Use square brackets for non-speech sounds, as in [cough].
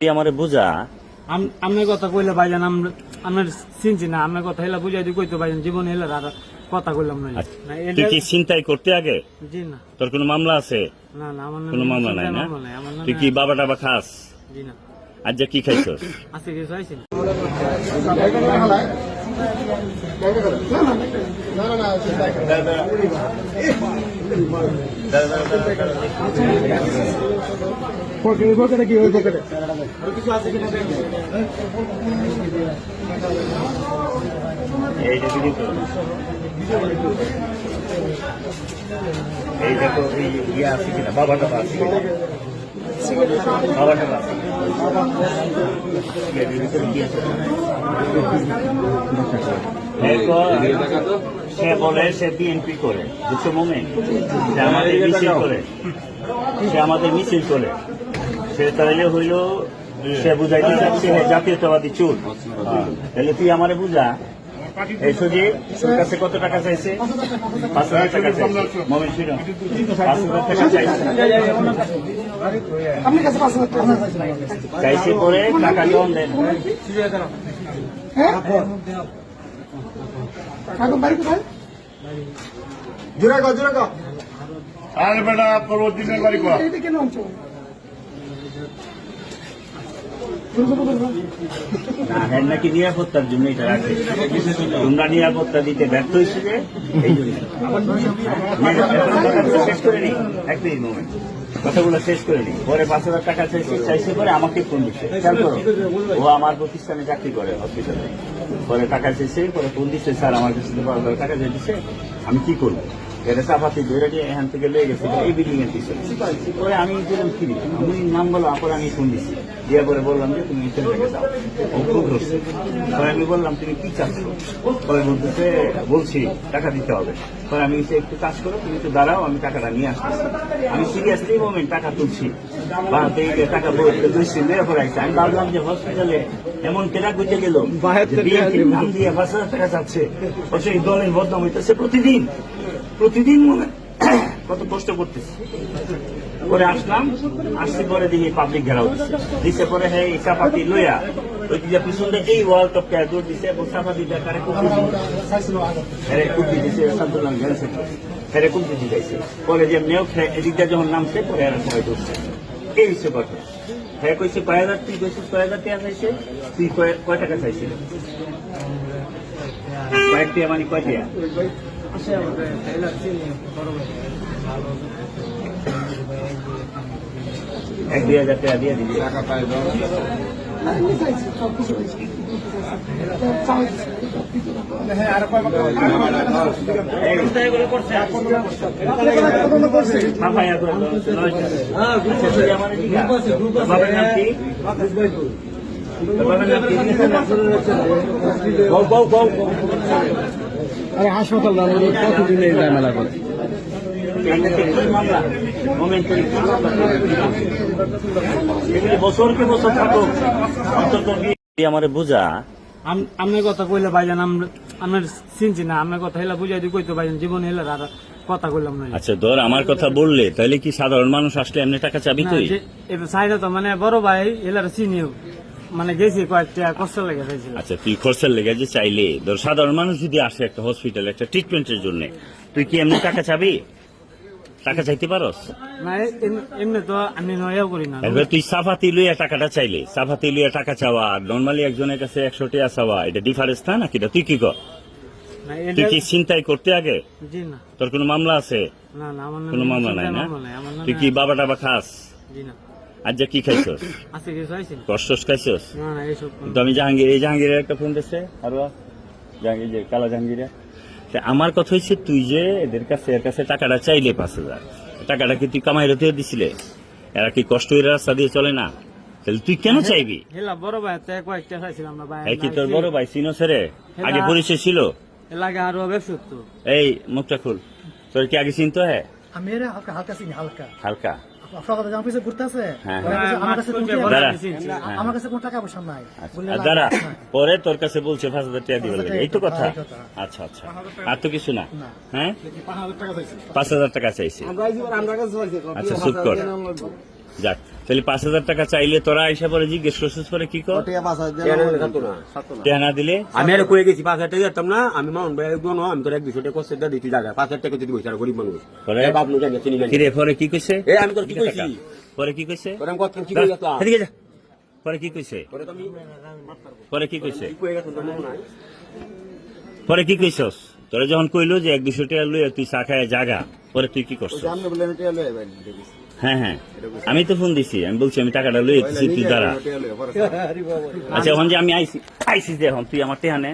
আমারে বুঝা আম- কথা কইলে ভাইজান আমরা চিনছি না আপনার কথা হেলা বুঝাই দিই কইতো ভাইজান জীবন হেলা আর কথা কইলাম না আচ্ছা, তুই কি চিন্তাই করতে আগে জি না তোর কোনো মামলা আছে না না আমার কোনো মামলা নাই না আমার তুই কি বাবা টাবা খাস জি না আজ যা কি খাইছস আজকে কিছু আইসি এইটা কি ওই ইয়ে আছে কিনা বাবা টাবা আছে কিনা বাবা টাবা আছে কিনা? ইয়ে, কি আছে? এরপর সে বলে সে বিএনপি করে বুঝছ মোমেন সে আমাদের মিছিল করে, সে আমাদের মিছিল করে, সে তাহলে হইল সে বুঝাইতে চাচ্ছে জাতীয়তাবাদী চুর হ্যাঁ। তাহলে তুই আমারে বুঝা এই সুজি তোর কাছে কত টাকা চাইছে? পাঁচ হাজার টাকা চাইছে। মোমেন ছিল পাঁচ হাজার টাকা চাইছে। আপনি কাছে। পাঁচ হাজার টাকা চাইছে। পরে টাকা লোন দেন। হ্যাঁ? কোথায় জোরে গো জোরে গো আরে বেটা পরবর্তীনের বাড়ি কর এইটা কেন অঞ্চল জোরে জোরে বলুন। না হ্যাঁ নাকি নিরাপত্তার জন্য এটা তোমরা নিরাপত্তা দিতে ব্যর্থ জন্য। কথাগুলো শেষ করে নি, এক মিনিট, moment। কথাগুলো শেষ করে নি। পরে পাঁচ হাজার টাকা চাইছে চাইছে পরে আমাকে ফোন দিচ্ছে। ও আমার প্রতিষ্ঠানে চাকরি করে হসপিটালে পরে টাকা চাইছে, পরে ফোন দিচ্ছে, স্যার, আমার কাছে বারো টাকা দিচ্ছে আমি কি করব? এটা চাপাতি ধরে নিয়ে এখান থেকে লেগে গেছে এই বিল্ডিং এর পিছনে পরে আমি বললাম কি আমি নাম বলো পরে আমি ফোন দিচ্ছি দিয়ে পরে বললাম যে তুমি এখান থেকে যাও। ও খুব রসছে পরে আমি বললাম তুমি কি চাচ্ছ? পরে বলতেছে বলছি টাকা দিতে হবে। পরে আমি একটু কাজ করো তুমি একটু দাঁড়াও আমি টাকাটা নিয়ে আসতেছি। আমি সিরিয়াসলি মোমেন্ট টাকা তুলছি। বা টাকা দুইছি মেরে পরে আসছে আমি ভাবলাম যে হসপিটালে এমন কেনা গুজে গেল নাম দিয়ে পাঁচ হাজার টাকা যাচ্ছে। ও দলের বদনাম হইতেছে প্রতিদিন। প্রতিদিন মনে [coughs] কত কষ্ট করতেছি। পরে আসলাম, আসছি পরে দেখি পাবলিক ঘেরাও দিচ্ছে দিচ্ছে পরে হ্যাঁ এই চাপাতি লইয়া, ওই যে পিছনে এই ওয়াল টপকে দিছে এবং চাপাতি খুব হ্যাঁ খুব দিতে পরে যে মেয়েও এদিকটা যখন নামছে, পরে দৌড়ছে। এই হচ্ছে কথা হ্যাঁ কইছে হাজার তুই কইছিস কয় হাজার টাকা চাইছে তুই কয় টাকা চাইছিল? কয়েকটি মানে কয় টাকা আসে আমাদের হেলা চিনি বড় ভালো এক দুই হাজার টাকা দিয়ে দিবি। আমি চাইছি, সব কিছু চাইছি। চাই দিছি। এই? সাফাইয়া করে আমার বছরকে বছর থাকুক বুঝা আম- কথা কইলে ভাইজান আমরা চিনছি না আপনার কথা হেলা বুঝাই দিই কইতো ভাইজান জীবন হেলা আর কথা কইলাম না আচ্ছা ধর আমার কথা বললে তাহলে কি সাধারণ মানুষ আসলে এমনি টাকা চাবি না, তুই যে- এটা চাইলে তো মানে বড় ভাই এলার চিনিও মানে গেছি কয়েকটা লেগে আচ্ছা তুই খরচের লেগে যে চাইলে ধর সাধারণ মানুষ যদি আসে একটা হসপিটালে একটা ট্রিটমেন্টের জন্য তুই কি এমনি টাকা চাবি? টাকা চাইতে পারস? না এমনি তো আমি নয়াও করি না। এবার তুই সাফাতি লইয়া টাকাটা চাইলে সাফাতি লইয়া টাকা চাওয়া নর্মালি একজনের কাছে একশো টাকা চাওয়া এটা ডিফারেন্স না নাকি? তুই কি কর? তুই কি চিন্তাই করতে আগে? তোর কোনো মামলা আছে? কোনো মামলা নাই না? তুই কি বাবা টাবা খাস? আজ যা কি খাইছস? আজকে কিছু কষ্টস খাইছস? না না এইসব তো আমি জাহাঙ্গীর এই জাহাঙ্গীরের একটা ফোন দিচ্ছে আরও জাহাঙ্গীর যে কালা জাহাঙ্গীরে তা আমার কথা হচ্ছে তুই যে এদের কাছে এর কাছে টাকাটা চাইলে পাঁচ হাজার। টাকাটা কি তুই কামাই হতে দিছিলে? এরা কি কষ্ট হয়ে রাস্তা দিয়ে চলে না? তাহলে তুই কেন চাইবি? বড় ভাই তো কয়েকটা চাইছিলাম না ভাই কি তোর বড় ভাই সিনো ছেড়ে? আগে পরিচয় ছিল? এলাকা আরও ব্যবসা তো এই মুখটা খুল। তোর কি আগে চিনতো হ্যাঁ আমি হালকা হালকা চিনি হালকা। হালকা। দাঁড়া। পরে তোর কাছে বলছে পাঁচ হাজার টাকা দিবে পাঁচ হাজার এই তো কথা। আচ্ছা আচ্ছা। আর তো কিছু না। হ্যাঁ? পাঁচ হাজার টাকা চাইছি। পাঁচ হাজার টাকা চাইছে। আচ্ছা চুপ কর। যাক। তাহলে পাঁচ হাজার টাকা চাইলে তোরা আইসা পরে জিজ্ঞেস করছিস পরে কি কর? দিলে? আমি আর কয়ে গেছি পাঁচ হাজার টাকা যেতাম না আমি মাউন্ট ভাই একদম আমি তোর এক দুশো টাকা কষ্ট দিতে জায়গা পাঁচ হাজার টাকা যদি বসে আর গরিব মানুষ। পরে? জানি চিনি জানি পরে কি কইছে? এ আমি তোর কি কইছি? পরে কি কইছে? তোর আমি কত কি কই গেছলাম এদিকে যা। পরে কি কইছে? পরে তো পরে কি কইছে? পরে কি কইছস? তোরা যখন কইলো যে এক দুশো টাকা লইয়া তুই চা খায় জাগা পরে তুই কি করছিস? হ্যাঁ হ্যাঁ। আমি তো ফোন দিছি আমি বলছি আমি টাকাটা লই তুই দাঁড়া। [laughs] আচ্ছা এখন যে আমি আইসি আইসি যে এখন তুই আমার টেহা নে